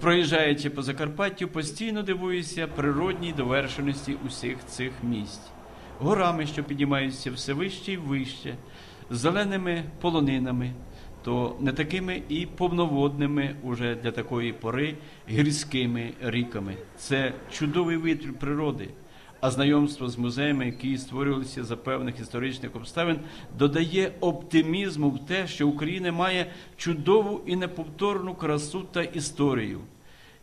Проїжджаючи по Закарпаттю, постійно дивуюся природній довершеності усіх цих місць. Горами, що піднімаються все вище і вище, зеленими полонинами, то не такими і повноводними уже для такої пори гірськими ріками. Це чудовий вид природи. А знайомство з музеями, які створювалися за певних історичних обставин, додає оптимізму в те, що Україна має чудову і неповторну красу та історію.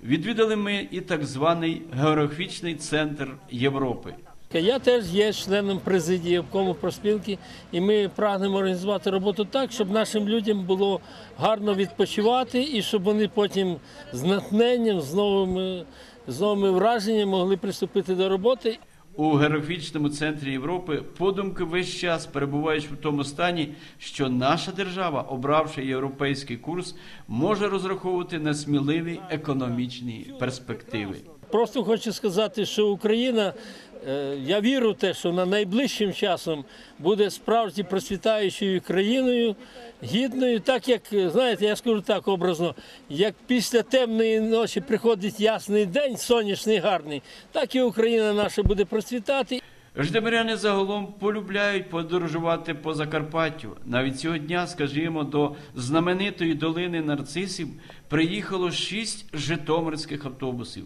Відвідали ми і так званий географічний центр Європи. Я теж є членом президії обкому проспілки, і ми прагнемо організувати роботу так, щоб нашим людям було гарно відпочивати і щоб вони потім з натхненням, з новими, з новими враженнями могли приступити до роботи. У географічному центрі Європи подумки весь час перебувають в тому стані, що наша держава, обравши європейський курс, може розраховувати на сміливі економічні перспективи. Просто хочу сказати, що Україна, я вірю в те, що вона найближчим часом буде справді процвітаючою країною, гідною, так як, е, знаєте, я скажу так образно, як після темної ночі приходить ясний день, сонячний, гарний, так і Україна наша буде процвітати. Житомиряни загалом полюбляють подорожувати по Закарпаттю. Навіть цього дня, скажімо, до знаменитої долини нарцисів приїхало шість житомирських автобусів.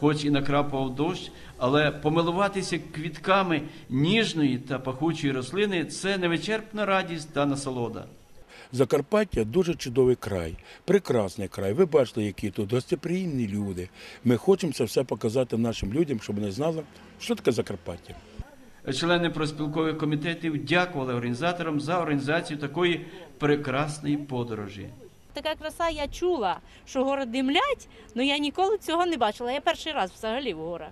Хоч і накрапав дощ, але помилуватися квітками ніжної та пахучої рослини це невичерпна радість та насолода. Закарпаття дуже чудовий край, прекрасний край. Ви бачите, які тут гостеприємні люди. Ми хочемо це все показати нашим людям, щоб вони знали, що таке Закарпаття. Члени проспілкових комітетів дякували організаторам за організацію такої прекрасної подорожі. Така краса я чула, що гори димлять, але я ніколи цього не бачила. Я перший раз взагалі в горах.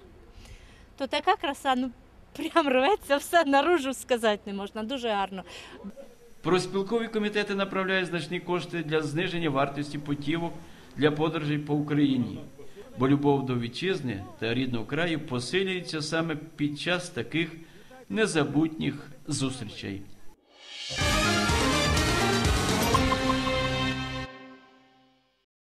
То така краса, ну прям рветься, все наружу сказати не можна. Дуже гарно. Проспілкові комітети направляють значні кошти для зниження вартості путівок для подорожей по Україні, бо любов до вітчизни та рідного краю посилюється саме під час таких незабутніх зустрічей.